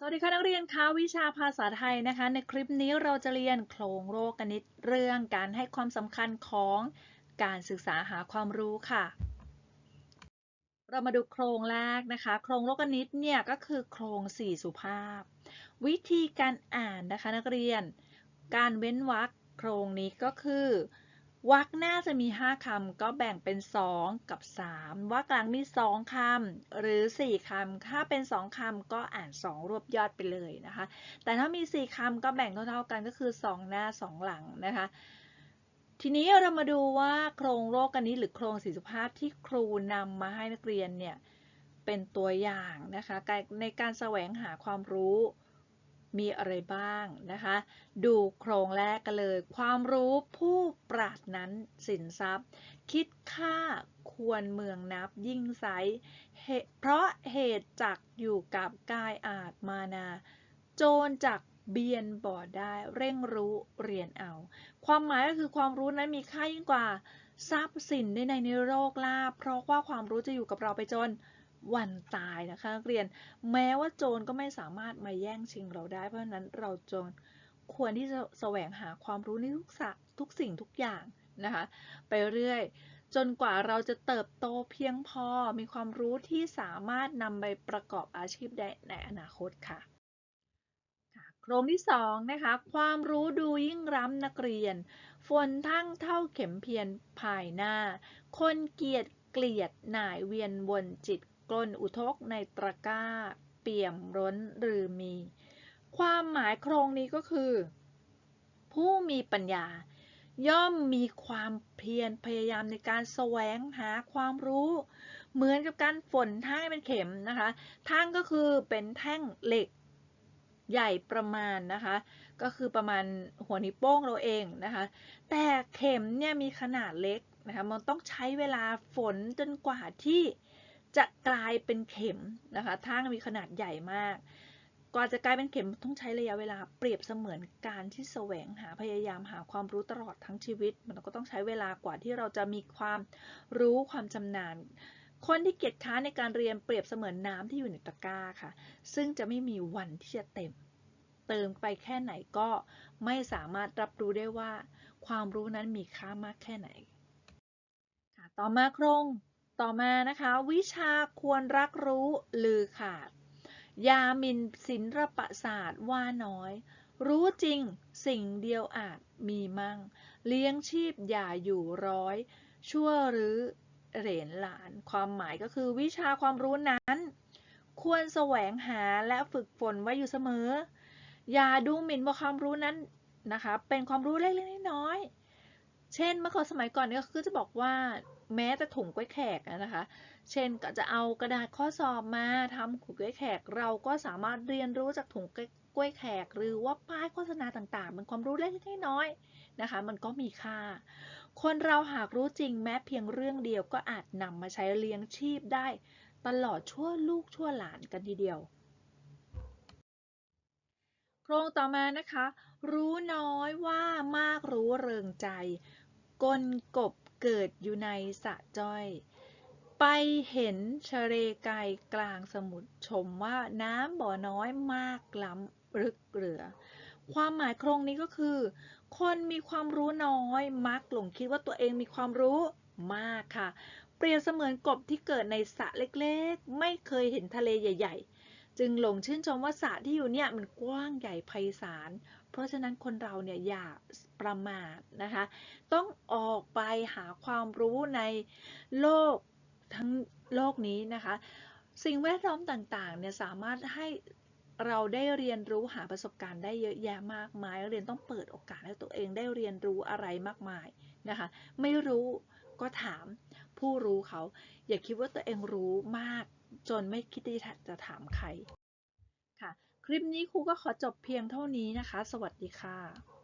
สวัสดีค่ะนักเรียนคะวิชาภาษาไทยนะคะ ในคลิปนี้เราจะเรียนโครงโรคกนิตเรื่องการให้ความสำคัญของการศึกษาหาความรู้ค่ะ เรามาดูโครงแรกนะคะ โครงโรคกนิตเนี่ยก็คือโครงสี่สุภาพ วิธีการอ่านนะคะนักเรียน การเว้นวรรคโครงนี้ก็คือ วรรคหน้าจะมี 5 คำ ก็แบ่งเป็น 2 กับ 3วรรคกลางมี 2 คำ หรือ 4 คำ ถ้าเป็น 2 คำ ก็อ่าน 2 รวบยอดไปเลยนะคะ แต่ถ้ามี 4 คำ ก็แบ่งเท่าๆกันก็คือ 2 หน้า 2 หลังนะคะ ทีนี้เรามาดูว่าโครงโรคกันนี้หรือโครงสีสุภาพที่ครูนำมาให้นักเรียนเนี่ย เป็นตัวอย่างนะคะในการแสวงหาความรู้ มีอะไรบ้างนะคะ ดูโครงแรกกันเลย ความรู้ผู้ปราดนั้นสินทรัพย์ คิดค่าควรเมืองนับยิ่งไซเพราะเหตุจักอยู่กับกายอาจมานา โจรจักเบียนบอดได้เร่งรู้เรียนเอา ความหมายก็คือความรู้นั้นมีค่ายิ่งกว่าทรัพย์สินในในโลกลาภเพราะว่าความรู้จะอยู่กับเราไปจน วันตายนะคะนักเรียน แม้ว่าโจรก็ไม่สามารถมาแย่งชิงเราได้ เพราะฉะนั้นเราโจรควรที่จะแสวงหาความรู้ในทุกสัทุกสิ่งทุกอย่างนะคะ ไปเรื่อยจนกว่าเราจะเติบโตเพียงพอมีความรู้ที่สามารถนำไปประกอบอาชีพได้ในอนาคตค่ะโครงที่2นะคะ ความรู้ดูยิ่งร้ำนักเรียน ฝนทั้งเท่าเข็มเพียรภายหน้า คนเกียดเกลียดหน่ายเวียนวนจิต กลนอุทกในตะกร้า เปี่ยมร้นหรือมี ความหมายโครงนี้ก็คือ ผู้มีปัญญา ย่อมมีความเพียรพยายามในการแสวงหาความรู้ เหมือนกับการฝนท่างเป็นเข็มนะคะท่างก็คือเป็นแท่งเหล็กใหญ่ประมาณนะคะ ก็คือประมาณหัวนิ้วโป้งเราเองนะคะ แต่เข็มเนี่ยมีขนาดเล็กนะคะ มันต้องใช้เวลาฝนจนกว่าที่ จะกลายเป็นเข็มนะคะทางมีขนาดใหญ่มาก กว่าจะกลายเป็นเข็มต้องใช้ระยะเวลาเปรียบเสมือนการที่แสวงหาพยายามหาความรู้ตลอดทั้งชีวิต มันก็ต้องใช้เวลากว่าที่เราจะมีความรู้ความชำนาญ คนที่เกียจค้าในการเรียนเปรียบเสมือนน้ำที่อยู่ในตะกร้าค่ะ ซึ่งจะไม่มีวันที่จะเต็ม เติมไปแค่ไหนก็ไม่สามารถรับรู้ได้ว่า ความรู้นั้นมีค่ามากแค่ไหนต่อมาโครง ต่อมานะคะ วิชาควรรักรู้ลือขาด ยามินศิลปศาสตร์ว่าน้อย รู้จริงสิ่งเดียวอาจมีมั่ง เลี้ยงชีพอย่าอยู่ร้อย ชั่วหรือเหรนหลาน ความหมายก็คือวิชาความรู้นั้น ควรแสวงหาและฝึกฝนไว้อยู่เสมอ อย่าดูหมิ่นว่าความรู้นั้นนะคะ เป็นความรู้เล็กๆน้อยๆ เช่นเมื่อก่อนสมัยก่อนเนี่ยคือจะบอกว่าแม้แต่ถุงกล้วยแขกนะคะ เช่นก็จะเอากระดาษข้อสอบมาทำถุงกล้วยแขก เราก็สามารถเรียนรู้จากถุงกล้วยแขก หรือว่าป้ายโฆษณาต่างๆมันความรู้เล็กน้อยนะคะ มันก็มีค่า คนเราหากรู้จริงแม้เพียงเรื่องเดียวก็อาจนำมาใช้เลี้ยงชีพได้ ตลอดชั่วลูกชั่วหลานกันทีเดียว โครงต่อมานะคะ รู้น้อย รู้เริงใจ กลกบเกิดอยู่ในสะจ้อย ไปเห็นเชเรไกกลางสมุทรชมว่าน้ำบ่อน้อยมากล้ำรึกเหลือ ความหมายโครงนี้ก็คือ คนมีความรู้น้อยมักหลงคิดว่าตัวเองมีความรู้มากค่ะ เปรียบเสมือนกบที่เกิดในสระเล็กๆ ไม่เคยเห็นทะเลใหญ่ ๆ จึงหลงชื่นชมว่าสระที่อยู่เนี่ยมันกว้างใหญ่ไพศาล เพราะฉะนั้นคนเราเนี่ยอย่าประมาทนะคะ ต้องออกไปหาความรู้ในโลกทั้งโลกนี้นะคะ สิ่งแวดล้อมต่างๆเนี่ยสามารถให้เราได้เรียนรู้หาประสบการณ์ได้เยอะแยะมากมาย เรียนต้องเปิดโอกาสให้ตัวเองได้เรียนรู้อะไรมากมายนะคะ ไม่รู้ก็ถามผู้รู้เขา อย่าคิดว่าตัวเองรู้มากจนไม่คิดที่จะถามใคร ค่ะ คลิปนี้ครูก็ขอจบเพียงเท่านี้นะคะ สวัสดีค่ะ